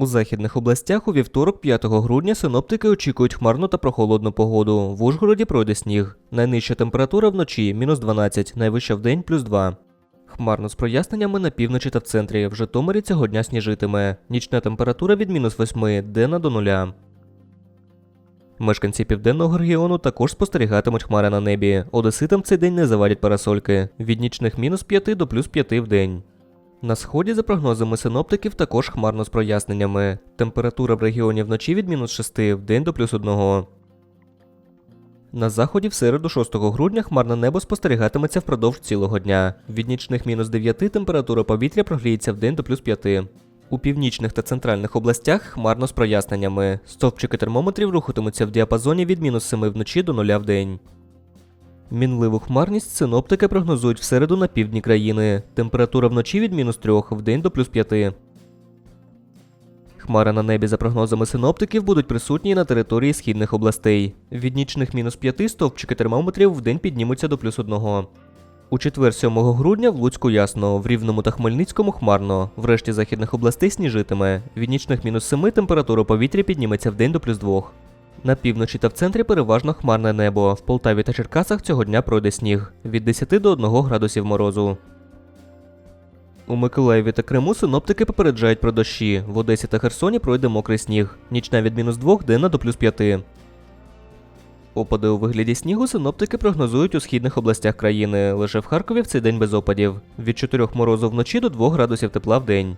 У західних областях у вівторок 5 грудня синоптики очікують хмарну та прохолодну погоду. В Ужгороді пройде сніг. Найнижча температура вночі мінус 12, найвища вдень плюс 2. Хмарно з проясненнями на півночі та в центрі. В Житомирі цього дня сніжитиме. Нічна температура від мінус 8, денна до нуля. Мешканці південного регіону також спостерігатимуть хмари на небі. Одеситам цей день не завадять парасольки. Від нічних мінус 5 до плюс 5 в день. На сході, за прогнозами синоптиків, також хмарно з проясненнями. Температура в регіоні вночі від мінус 6 в день до плюс 1. На заході в середу 6 грудня хмарне небо спостерігатиметься впродовж цілого дня. Від нічних мінус 9 температура повітря прогріється в день до плюс 5. У північних та центральних областях хмарно з проясненнями. Стовпчики термометрів рухатимуться в діапазоні від мінус 7 вночі до 0 в день. Мінливу хмарність синоптики прогнозують в середу на півдні країни. Температура вночі від мінус 3 в день до плюс 5. Хмари на небі, за прогнозами синоптиків, будуть присутні на території східних областей. Від нічних мінус 5 стовпчики термометрів в день піднімуться до плюс 1. У четвер 7 грудня в Луцьку ясно, в Рівному та Хмельницькому хмарно. В решті західних областей сніжитиме. Від нічних мінус 7 температура повітря підніметься в день до плюс 2. На півночі та в центрі переважно хмарне небо. В Полтаві та Черкасах цього дня пройде сніг від 10 до 1 градусів морозу. У Миколаєві та Криму синоптики попереджають про дощі. В Одесі та Херсоні пройде мокрий сніг. Нічна від мінус 2, денна до плюс 5. Опади у вигляді снігу синоптики прогнозують у східних областях країни. Лише в Харкові в цей день без опадів. Від 4 морозу вночі до 2 градусів тепла в день.